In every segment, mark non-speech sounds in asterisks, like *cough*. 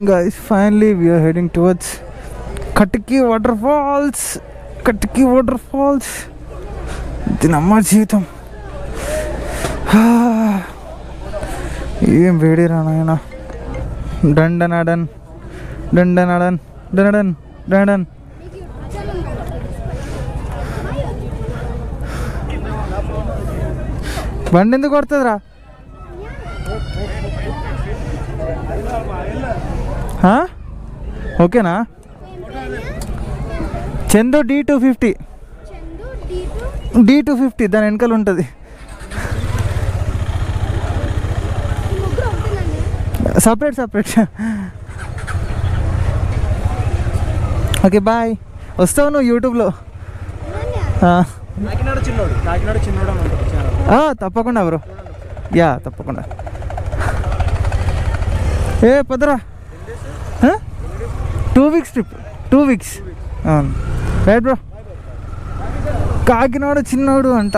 guys finally we are heading towards Katiki water falls Katiki water falls దీనమ్మ జీవితం. హా. *sighs* ఏం వేడిరా నాయన. డండనడన్ డండనడన్ డనడన్ డనడన్ బండి ఎందుకు కొడుతుందిరా? ఓకేనా? Chandu D two fifty. D two fifty దాని వెనకాల ఉంటుంది. Separate separate. Okay bye. వస్తావు నువ్వు యూట్యూబ్లో. తప్పకుండా బ్రో. యా తప్పకుండా. ఏ పదరా. Two weeks trip two weeks అవును రైట్ బ్రో కాకినాడ చిన్నోడు అంట.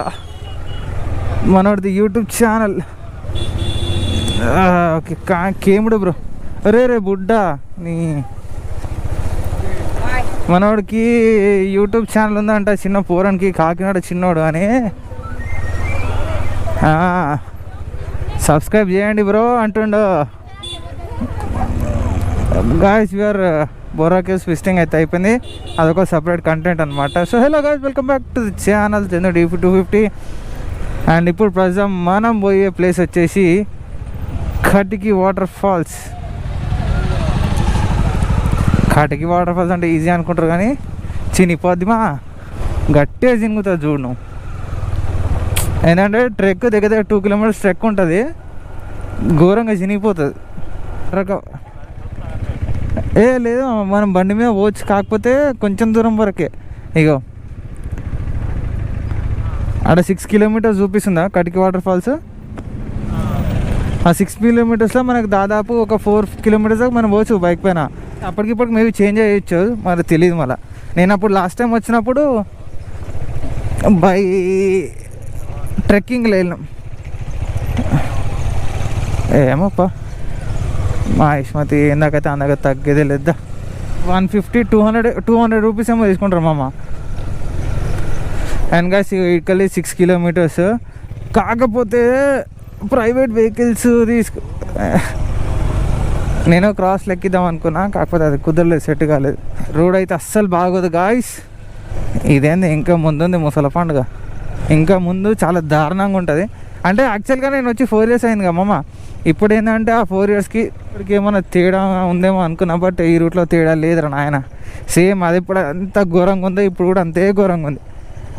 మనోడిది యూట్యూబ్ ఛానల్ ఓకే. కా కేముడు బ్రో రే రే బుడ్డ నీ మనోడికి యూట్యూబ్ ఛానల్ ఉందంట. చిన్న పూరానికి కాకినాడ చిన్నోడు అని. సబ్స్క్రైబ్ చేయండి బ్రో అంటుండో. గాయస్ యూఆర్ బోరాకేస్ ఫిస్టింగ్ అయితే అయిపోయింది అదొక సపరేట్ కంటెంట్ అనమాట so hello guys welcome back to the channel Chendu D two fifty and ఇప్పుడు ప్రస్తుతం మనం పోయే ప్లేస్ వచ్చేసి Katiki water falls Katiki water falls అంటే ఈజీ అనుకుంటారు కానీ చినిపోద్దిమా గట్టిగా చినుగుతుంది చూడు నువ్వు. ఏంటంటే ట్రెక్ దగ్గర దగ్గర టూ కిలోమీటర్స్ ట్రెక్ ఉంటుంది. ఘోరంగా చినిగిపోతుంది. రక ఏ లేదు మనం బండి మీద పోవచ్చు. కాకపోతే కొంచెం దూరం వరకే. ఇగో. అక్కడ six kilometres చూపిస్తుందా? Katiki water falls? ఆ సిక్స్ కిలోమీటర్స్లో మనకు దాదాపు ఒక ఫోర్ కిలోమీటర్స్ దాకా మనం పోవచ్చు బైక్ పైన. అప్పటికిప్పటికి మేబీ చేంజ్ అయ్యొచ్చు. మరి తెలియదు మళ్ళీ. నేను అప్పుడు లాస్ట్ టైం వచ్చినప్పుడు బై ట్రెక్కింగ్లో వెళ్ళినాం. ఏమోప్పా మా ఇష్మతి ఎందాకైతే అందాక తగ్గేదే లేదా one fifty two hundred two hundred rupees ఏమో తీసుకుంటారు మామ. అండ్గా ఇక్కడి సిక్స్ కిలోమీటర్స్ కాకపోతే ప్రైవేట్ వెహికల్స్ తీసుకు నేను క్రాస్ లెక్కిద్దాం అనుకున్నా కాకపోతే అది కుదరలేదు సెట్ కాలేదు. రోడ్ అయితే అస్సలు బాగోదు గాయస్ ఇదేంది ఇంకా ముందుంది ముసల పండుగ ఇంకా ముందు చాలా దారుణంగా ఉంటుంది. అంటే యాక్చువల్గా నేను వచ్చి ఫోర్ ఇయర్స్ అయింది కదా మామ. ఇప్పుడు ఏంటంటే ఆ ఫోర్ ఇయర్స్కి ఇప్పటికి ఏమైనా తేడా ఉందేమో అనుకున్నా బట్ ఈ రూట్లో తేడా లేదురా నాయన. సేమ్ అది ఇప్పుడు అంత ఘోరంగా ఉందో ఇప్పుడు కూడా అంతే ఘోరంగా ఉంది.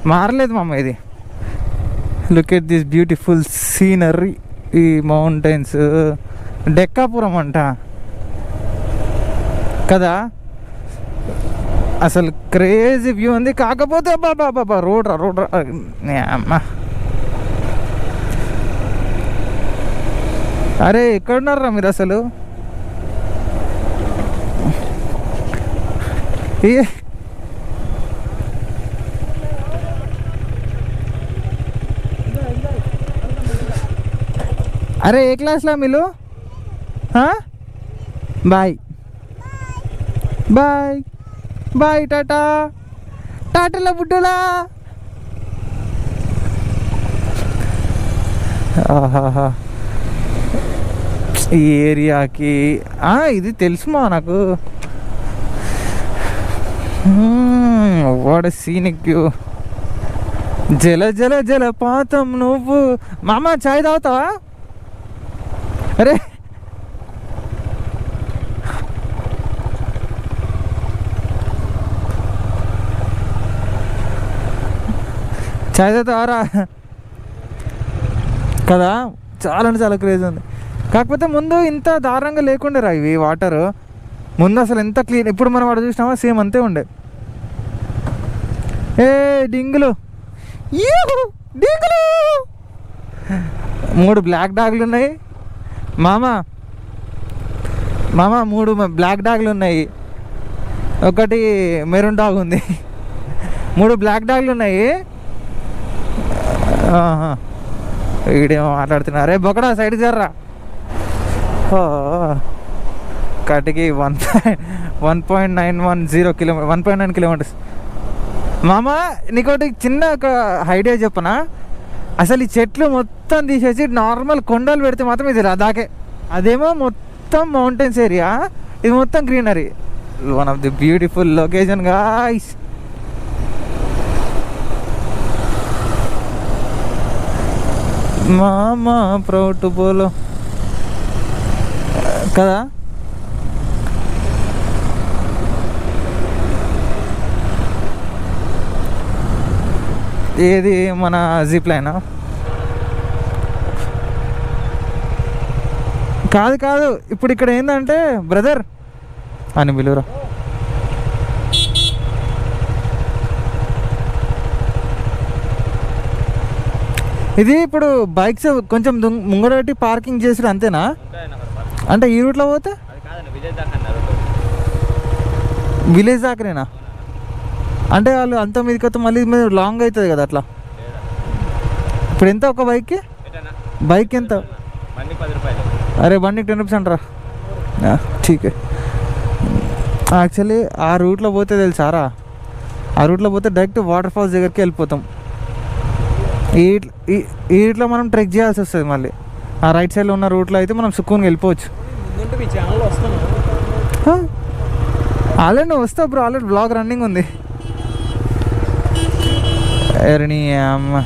మారలేదు మమ్మ ఇది. Look at this beautiful scenery ఈ మౌంటైన్స్ డెక్కాపురం అంట. కదా? అసలు క్రేజీ వ్యూ ఉంది. కాకపోతే బాబా బాబా రోడ్ రా రోడ్ నే అమ్మ. అరే ఎక్కడున్నారా మీరు అసలు? అరే ఏ క్లాస్లో మీరు? బాయ్. బాయ్. Bye tata. టాటాల బుడ్డలా. ఆహాహా. ఈ ఏరియాకి. ఇది తెలుసు మా నాకు వాడ సీనిక్. వ్యూ జల జల జలపాతం నువ్వు. మామ చాయ్ తాగుతావా? అరే. చాయ్ తాగుతావారా కదా? చాలా అంటే చాలా క్రేజ్ ఉంది. కాకపోతే ముందు ఇంత దారుణంగా లేకుండే రా ఇవి వాటర్. ముందు అసలు ఎంత క్లీన్ ఇప్పుడు మనం వాడు చూసినామా సేమ్ అంతే ఉండే. ఏ డింగులు. డింగులు. మూడు బ్లాక్ డాగ్లు ఉన్నాయి. మామ మామ మూడు బ్లాక్ డాగ్లు ఉన్నాయి. ఒకటి మెరూన్ డాగ్ ఉంది. మూడు బ్లాక్ డాగ్లు ఉన్నాయి. వీడేమో మాట్లాడుతున్నారే బొకడా side జర్రా. Katiki one one point nine one zero kilometre one point nine kilometres. మామ నీకోటి చిన్న ఒక ఐడియా చెప్పనా? అసలు ఈ చెట్లు మొత్తం తీసేసి నార్మల్ కొండలు పెడితే మాత్రం ఇది లదాఖే. అదేమో మొత్తం మౌంటైన్స్ ఏరియా ఇది మొత్తం greenery. One of the beautiful location guys మామా టు బోలో కదా? ఏది మన జిప్ లైనా కాదు కాదు. ఇప్పుడు ఇక్కడ ఏంటంటే బ్రదర్ అని పిలువురా. ఇది ఇప్పుడు బైక్స్ కొంచెం దుం- పార్కింగ్ చేసాడు అంతేనా? అంటే ఈ రూట్లో పోతే? విలేజ్ దాకానేనా? అంటే వాళ్ళు అంత మీదకి వస్తే మళ్ళీ మీద లాంగ్ అవుతుంది కదా అట్లా? ఇప్పుడు ఎంత ఒక బైక్కి? బైక్ ఎంత? అరే బండికి టెన్ రూపీస్ అంటారా? ఠీకే. యాక్చువల్లీ ఆ రూట్లో పోతే తెలుసారా ఆ రూట్లో పోతే డైరెక్ట్ వాటర్ ఫాల్స్ దగ్గరికి వెళ్ళిపోతాం. ఈ ఈ- రూట్లో మనం ట్రెక్ చేయాల్సి వస్తుంది మళ్ళీ. ఆ రైట్ సైడ్లో ఉన్న రూట్లో అయితే మనం సుక్కూన్కి వెళ్ళిపోవచ్చు. ఆల్రెడీ నువ్వు వస్తావు బ్రో ఆల్రెడీ బ్లాగ్ రన్నింగ్ ఉంది. ఎరని అమ్మ.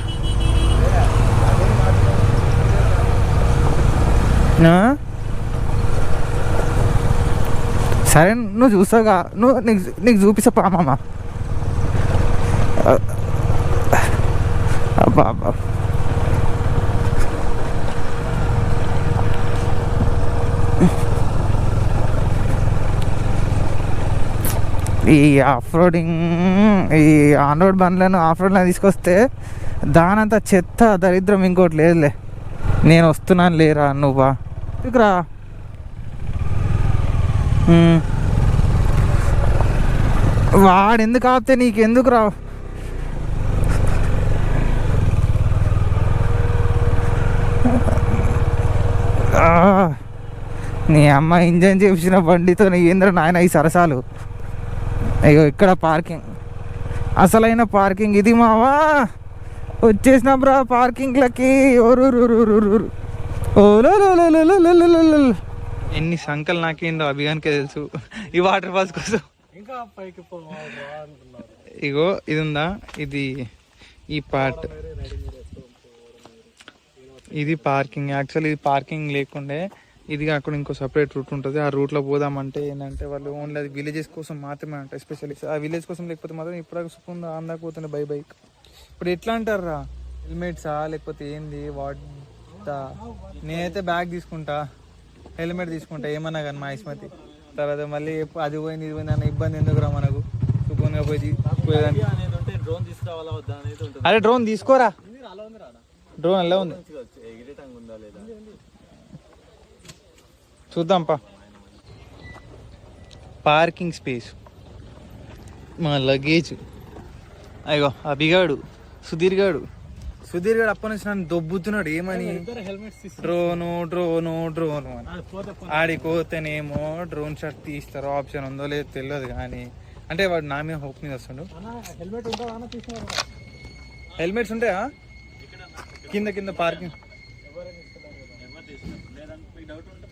ఆ? సరే నువ్వు చూస్తావుగా. నువ్వు నీకు నీకు చూపిస్తా పామమ్మ అబ్బా. ఈ ఆఫ్ రోడింగ్ ఈ ఆన్ రోడ్ బండ్లను ఆఫ్ రోడ్లో తీసుకొస్తే దానంత చెత్త దరిద్రం ఇంకోటి లేదులే. నేను వస్తున్నాను లేరా నువ్వా? ఇక్కడ వాడు ఎందుకు ఆపితే నీకు ఎందుకు రా నీ అమ్మ ఇంజన్ చేసిన బండితో నీ ఏంద్ర నాయన ఈ సరసాలు? అయ్యో ఇక్కడ పార్కింగ్. అసలైన పార్కింగ్ ఇది మావా? వచ్చేసిన బ్రా పార్కింగ్లకి. ఓరూరు ఎన్ని సంకలు నాకేందో అభిగానికే తెలుసు. ఈ వాటర్ ఫాల్స్ కోసం. ఇగో ఇది ఉందా ఇది ఈ పార్ట్. ఇది పార్కింగ్. యాక్చువల్ ఇది పార్కింగ్ లేకుండే ఇది కాకుండా ఇంకో సపరేట్ రూట్ ఉంటుంది. ఆ రూట్లో పోదామంటే ఏంటంటే వాళ్ళు ఓన్లీ అది విలేజెస్ కోసం మాత్రమే అంట ఎస్పెషల్లీ ఆ విలేజ్ కోసం లేకపోతే మాత్రం ఇప్పుడు సుకుందా అందాక పోతుండే బై బైక్ ఇప్పుడు ఎట్లా అంటారా హెల్మెట్సా? లేకపోతే ఏంది? వాట్ నేనైతే బ్యాగ్ తీసుకుంటా. హెల్మెట్ తీసుకుంటా ఏమన్నా కానీ మా ఇస్మతి. తర్వాత మళ్ళీ అది పోయింది ఇది పోయింది అన్న ఇబ్బంది ఎందుకురా మనకు? సుకుంగా పోయి అరే డ్రోన్ తీసుకోరా? డ్రోన్ ఎలా ఉంది? లేదా చూద్దాంపా పార్కింగ్ స్పేస్. మా లగేజ్. అయ్యో అభిగాడు సుధీర్ గాడు. సుధీర్ గాడు అప్పటి నుంచి నన్ను దొబ్బుతున్నాడు ఏమని? డ్రోను డ్రోను డ్రోను అని. అది పోతే పోతే. ఆడికి పోతేనేమో డ్రోన్ షాట్ తీస్తారు ఆప్షన్ ఉందో లేదో తెలియదు కానీ. అంటే వాడు నా మీద హోప్ మీద వస్తుండు. అన్న హెల్మెట్ ఉందా? అన్న తీసుకురా. హెల్మెట్స్ ఉంటాయా? కింద కింద పార్కింగ్ లేదంటే మీకు డౌట్ ఉంటే పైన షాపులు ఉంటాయి షాపులు ఉంటే పెట్టండి పైన షాప్స్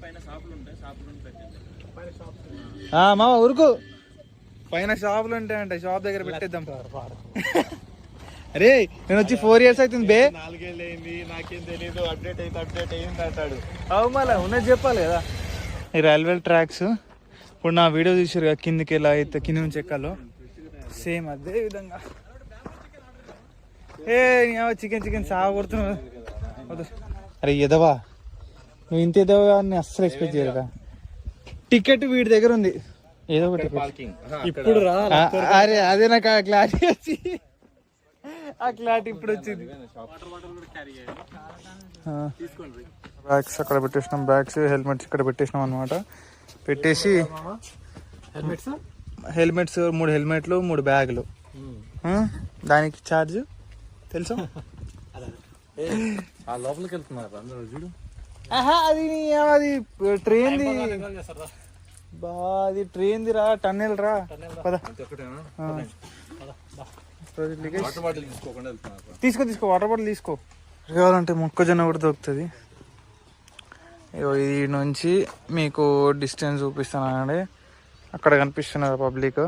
మా ఊరుకు. పైన షాపులు ఉంటాయంట షాప్ దగ్గర పెట్టేద్దాం. అరే *laughs* నేను వచ్చి ఫోర్ ఇయర్స్ అవుతుంది బే. నాలుగేళ్ళు అయింది నాకేం తెలియదు అప్డేట్ అయితే అప్డేట్ అయింది అంటాడు. అవు మళ్ళీ ఉన్నది చెప్పాలి కదా. ఈ రైల్వే ట్రాక్స్ ఇప్పుడు నా వీడియో చూసారు కదా కిందికి ఎలా అయితే కింద నుంచి ఎక్కాలో. సేమ్ అదే విధంగా. ఏ చికెన్ చికెన్ సాగు కొడుతున్నావు వద్దు. అరే ఎదవా. నువ్వు ఇంత ఎదవా అని అస్సలు ఎక్స్పెక్ట్ చేయలేదా? టికెట్ వీడి దగ్గర ఉంది. ఏదో ఒక టికెట్ ఇప్పుడు రా అరే అదే నాకు ఆ క్లారిటీ వచ్చి. ఆ క్లారిటీ ఇప్పుడు వచ్చింది. వాటర్ బాటిల్ కూడా క్యారీ చేయాలి తీసుకోండి బ్యాగ్స్ అక్కడ పెట్టేసినాం. బ్యాగ్స్ హెల్మెట్స్ ఇక్కడ పెట్టేసినాం అనమాట పెట్టేసి హెల్మెట్స్? హెల్మెట్స్ మూడు హెల్మెట్లు మూడు బ్యాగులు. ఆ, దానికి ఛార్జ్ తెలుసా? *laughs* ఆ లోపలికి వెళ్తున్నారు? అందరూ చూడు. అది అది ట్రైన్ బా అది ట్రైన్ రా టన్నెల్ రా. పద. తీసుకో తీసుకో వాటర్ బాటిల్ తీసుకో. కావాలంటే మొక్కజొన్న కూడా దొరుకుతుంది. ఇగో ఈ నుంచి మీకు డిస్టెన్స్ చూపిస్తానండి అక్కడ కనిపిస్తున్నారు పబ్లిక్.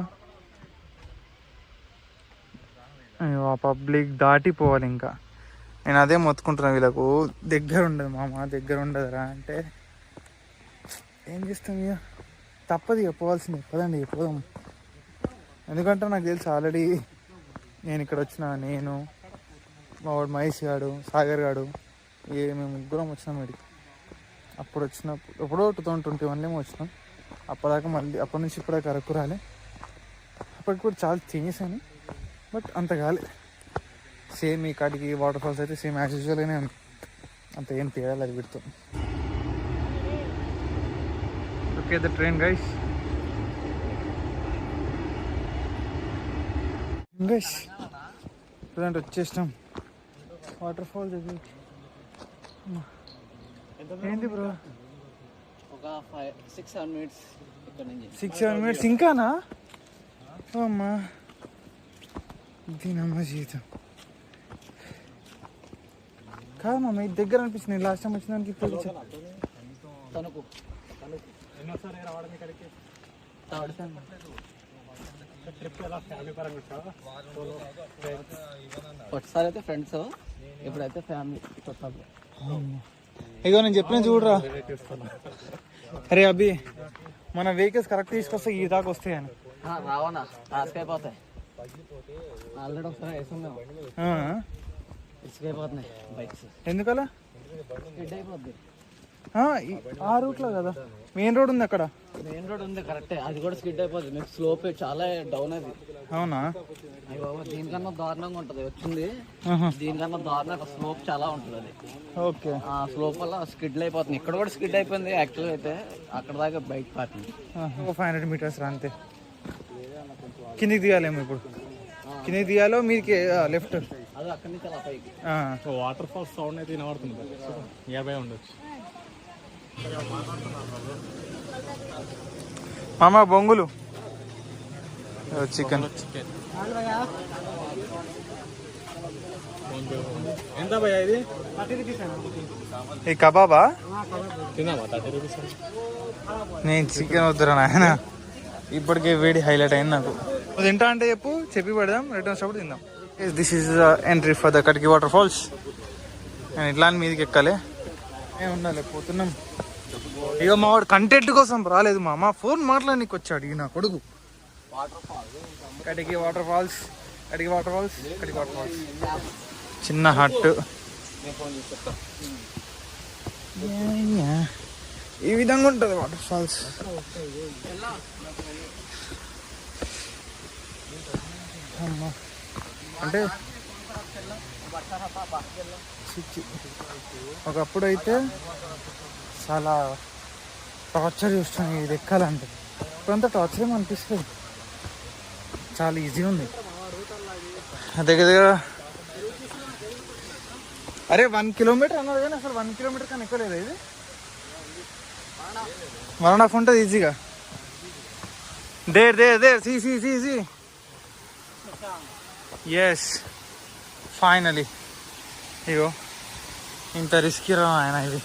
ఆ పబ్లిక్ దాటిపోవాలి ఇంకా. నేను అదే మొత్తుకుంటున్నా వీళ్ళకు. దగ్గర ఉండదు మామ దగ్గర ఉండదురా. అంటే ఏం చేస్తాం ఇక తప్పదు ఇక పోవాల్సింది. పదండి పోదాం. ఎందుకంటే నాకు తెలుసు ఆల్రెడీ నేను ఇక్కడ వచ్చిన నేను మా వాడు మహేష్ గాడు సాగర్ గాడు ఏ మేము ముగ్గురం వచ్చినాం వీడికి అప్పుడు వచ్చినప్పుడు ఎప్పుడో టూ థౌసండ్ ట్వంటీ వన్లో వచ్చినాం. అప్పటిదాకా మళ్ళీ అప్పటి నుంచి ఇప్పటిదాకా అరకు రాలే. అప్పటికి కూడా చాలా చేంజెస్ బట్ అంత కాలే. సేమ్ ఈ కాడికి వాటర్ ఫాల్స్ అయితే సేమ్ యాజ్ యూజువల్గానే ఉంది అంత ఏం తేడా అది పెడుతుంది okay the train guys guys present వచ్చేసినాం. వాటర్ ఫాల్ దగ్గర ఏంటి బ్రో ఒక six seven minutes six seven minutes ఇంకానా? అమ్మా. దీనమ్మ జీవితం. కాదు మా మీ దగ్గర అనిపిస్తుంది లాస్ట్ టైం వచ్చిన దానికి ఇప్పుడు సెమ్ ఒకసారి అయితే ఫ్రెండ్స్ ఇప్పుడైతే ఫ్యామిలీ ఇగో నేను చెప్పిన చూడరా. అరే అభి మన వెహికల్స్ కరెక్ట్ తీసుకొస్తే ఈ దాకా వస్తాయని. రావనా టాస్క్ అయిపోతాయి ఆల్రెడీ ఒకసారి వేసాం బైక్స్ ఎందుకలా? స్కిడ్ అయిపోద్ది. ఆ, రూట్లో కదా? మెయిన్ రోడ్ ఉంది అక్కడ? మెయిన్ రోడ్ ఉంది కరెక్టే అది కూడా స్కిడ్ అయిపోద్ది. మీకు స్లోప్ చాలా డౌన్ అది. అవునా? అయ్యి బాబా దీనికన్నా దారుణంగా ఉంటుంది. వచ్చింది. దీనికన్నా దారుణంగా స్లోప్ చాలా ఉంటుంది అది. ఓకే. ఆ స్లోప్ వల్ల స్కిడ్లు అయిపోతుంది ఇక్కడ కూడా స్కిడ్ అయిపోయింది యాక్చువల్ అయితే. అక్కడ దాకా bike parking five hundred metres అంతే. కిందికి దిగాలేమో ఇప్పుడు? కిందికి దిగాలో మీదకి లెఫ్ట్ అది అక్కడి నుంచి అలా పైకి. వాటర్ ఫాల్స్ సౌండ్ అయితే వినబడుతుంది యాభై ఉండొచ్చు. మామ బొంగులు. చికెన్. చికెన్. ఎంత ఇది? ఈ కబాబా? నేను చికెన్ వద్దురా నాయన. ఇప్పటికే వేడి హైలైట్ అయింది నాకు. తింటా అంటే చెప్పు చెప్పి పెడదాం రిటర్న్ వచ్చినప్పుడు తిందాం. This is entry for the Katki water falls నేను ఇట్లా అని మీదకి ఎక్కాలి ఏ ఉండాలి పోతున్నాం. ఇక మా వాడు కంటెంట్ కోసం రాలేదు మా మా ఫోన్ మాట్లాడడానికి వచ్చాడు ఈ నా కొడుకు. Katiki water falls Katiki water falls Katiki water falls చిన్న హట్ ఈ విధంగా ఉంటుంది వాటర్ ఫాల్స్ అమ్మా. అంటే. ఒకప్పుడు అయితే చాలా టార్చర్ చూస్తాను ఇది ఎక్కాలంటే. ఇప్పుడంతా టార్చర్ ఏమో అనిపిస్తుంది చాలా ఈజీ ఉంది. దగ్గర దగ్గర అరే వన్ కిలోమీటర్ అన్నారు కానీ అసలు వన్ కిలోమీటర్ కానీ ఎక్కువలేదు ఇది? వన్ అండ్ హాఫ్ ఉంటుంది ఈజీగా. There there there see see see see. Yes finally ఇగో ఇంత రిస్క్ రా ఆయన ఇది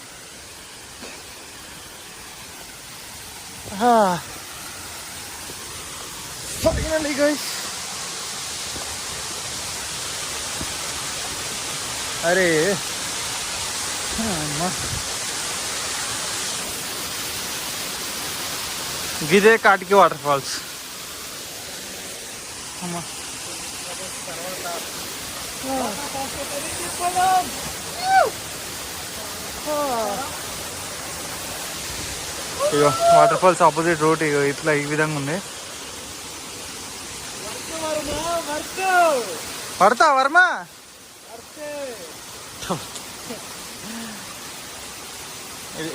ఫైనలీ గైస్ అరే అమ్మా గిదే కాటికి వాటర్ ఫాల్స్ అమ్మా ఇగో వాటర్ ఫాల్స్ ఆపోజిట్ రోడ్ ఇగో ఇట్లా ఈ విధంగా ఉంది. పడతా వర్మ? ఇది